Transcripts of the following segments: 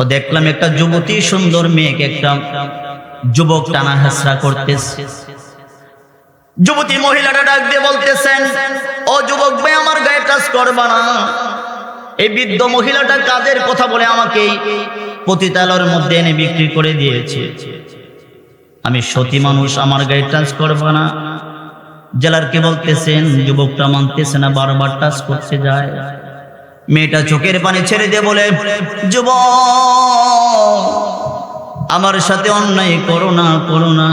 ও দেখলাম একটা যুবতী সুন্দর মেয়েকে একটা যুবক টানা হেসরা করতেছে। যুবতী মহিলাটা ডাক দিয়ে বলতেছেন, ও যুবক ভাই, আমার গায়ে টাচ করবা না। এই বৃদ্ধ মহিলাটা কাজের কথা বলে আমাকে পতিতালয়ের মধ্যে এনে বিক্রি করে দিয়েছে? আমি সতী মানুষ, আমার গায়ে টাচ করবা না। জেলার কে বলতেছেন, যুবকটা মানতেছে না, বারবার টাচ করতে যায়। মেয়েটা চোখের পানি ছেড়ে দিয়ে বলে যুবক আমার সাথে অন্যায় করো না করো না।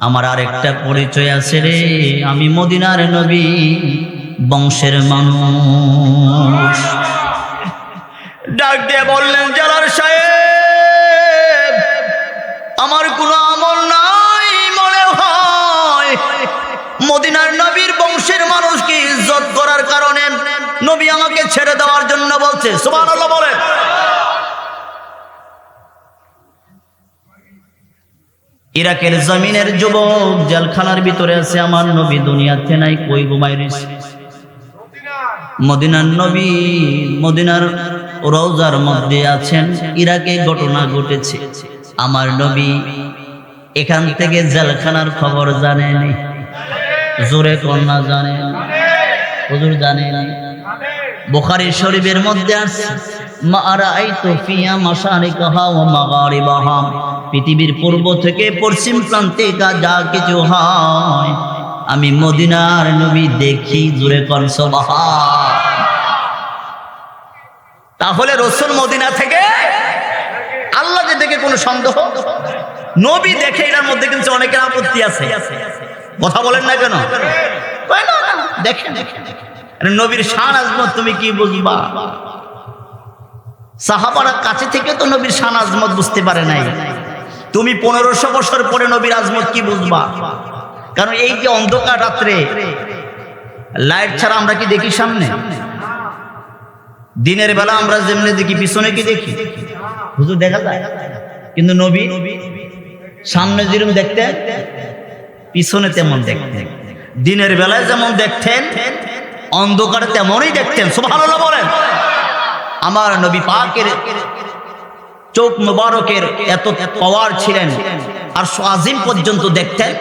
আমার আরেকটা পরিচয় আছে রে। আমি মদিনার নবী, বংশের মানুষ। ডাক দিয়ে বললেন জেলার সাহেব, আমার কোনো আমল নাই মনে হয়। মদিনার নবীর বংশের মানুষকে ইজ্জত করার কারণে নবী আমাকে বলছে, সুবহানাল্লাহ বলেন। ইরাকের জমিনের যুবক জেলখানার ভিতরে আছে, আমার নবী দুনিয়াতে নাই, কই ঘুমাই রয়েছে? মদিনার নবী মদিনার রওজার মধ্যে আছেন, ইরাকে ঘটনা ঘটেছে। আমার নবী এখান থেকে জেলখানার খবর জানেনি, জোরে কন্যা জানেন, হুজুর জানেন। বুখারী শরীফের মধ্যে আছে মাগারিবাহা। পৃথিবীর পূর্ব থেকে পশ্চিম প্রান্তে যা কিছু হয় আমি মদিনার নবী দেখি তাহলে রসুল মদিনা থেকে আল্লাহকে দেখে কোনো সন্দেহ? নবী দেখে এটার মধ্যে কিন্তু অনেকের আপত্তি আছে। কথা বলেন না কেন? না, না, দেখেন। নবীর শান আজমত তুমি কি বুঝবা? সাহাবারা কাছে থেকে তো নবীর শান আজমত বুঝতে পারে নাই। তুমি পনেরোশো বছর পরে নবীর আজমত কি বুঝবা? কারণ এই যে অন্ধকার রাত্রে, লাইট ছাড়া আমরা কি দেখি সামনে? দিনের বেলা আমরা যেমনি দেখি, পিছনে কি দেখি? হুজুর দেখা যায়। কিন্তু নবী, সামনে যেরকম দেখতেন, পিছনে তেমন দেখতেন। দিনের বেলায় যেমন দেখতেন অন্ধকারে তেমনই দেখতেন, সুবহানাল্লাহ বলেন। আমার নবী পাকের চোখ মুবারকের এত পাওয়ার ছিলেন, আর সোয়াজিম পর্যন্ত দেখতেন,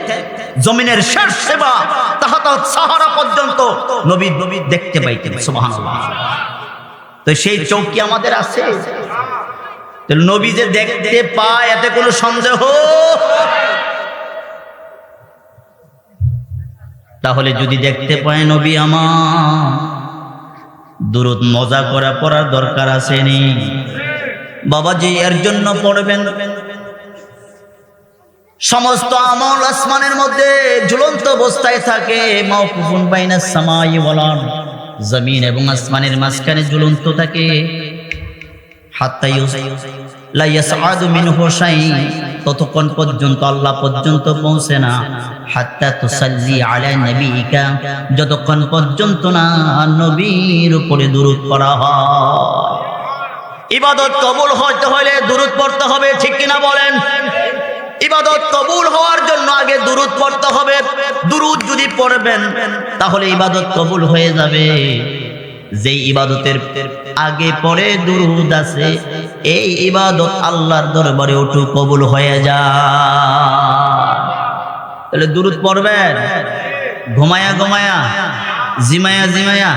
জমিনের শেষ সেবা তাহাত সাহারা পর্যন্ত নবী নবী দেখতে পাইতেন, সুবহানাল্লাহ। তো সেই চোখ কি আমাদের আছে? নবী যে দেখতে পায়, এতে কোনো সন্দেহ? তাহলে যদি দেখতে পায় নবী আমার দূরত মজা করা পড়ার দরকার আছে নি বাবাজি, এর জন্য পড়বেন। সমস্ত আমল আসমানের মধ্যে ঝুলন্ত অবস্থায় থাকে। মাওকুফুন বাইনা সামাই ওয়ালান জমিন এবং আসমানের মাঝখানে ঝুলন্ত থাকে। ততক্ষণ পর্যন্ত আল্লাহ পর্যন্ত পৌঁছে না। হাত্তা তুসাল্লি আলা নবিকা, যতক্ষণ পর্যন্ত না নবীর উপরে দুরূদ পড়া হয়। ইবাদত কবুল হতে হলে দুরূদ পড়তে হবে, ঠিক কিনা বলেন? ইবাদত কবুল হওয়ার জন্য আগে দুরুদ পড়তে হবে। দুরুদ যদি পড়বেন, তাহলে ইবাদত কবুল হয়ে যাবে। যে ইবাদতের আগে পরে দুরুদ আছে, এই ইবাদত আল্লাহর দরবারে উঠু কবুল হয়ে যায়। তাহলে দুরুদ পড়বেন? ঘুমায়া ঘুমায়া, জিমায়া জিমায়া,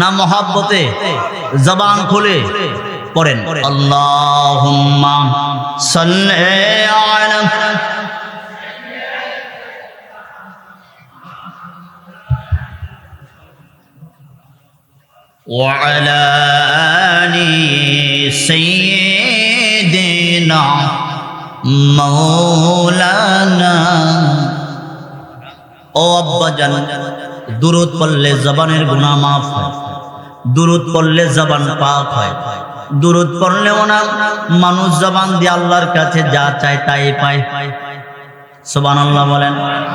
না মহাব্বতে? জবান খুলে পড়েন। আল্লাহুম্মা সাল্লি আলা وعلى آل سيدنا مولانا ও আব্বা জান দুরুদ পড়লে জবানের গুনাহ মাফ হয় দুরুদ পড়লে জবান পাক হয় দুরুদ পড়লেও না মানুষ জবান দিয়ে আল্লাহর কাছে যা চায় তাই পায় সুবহানাল্লাহ বলেন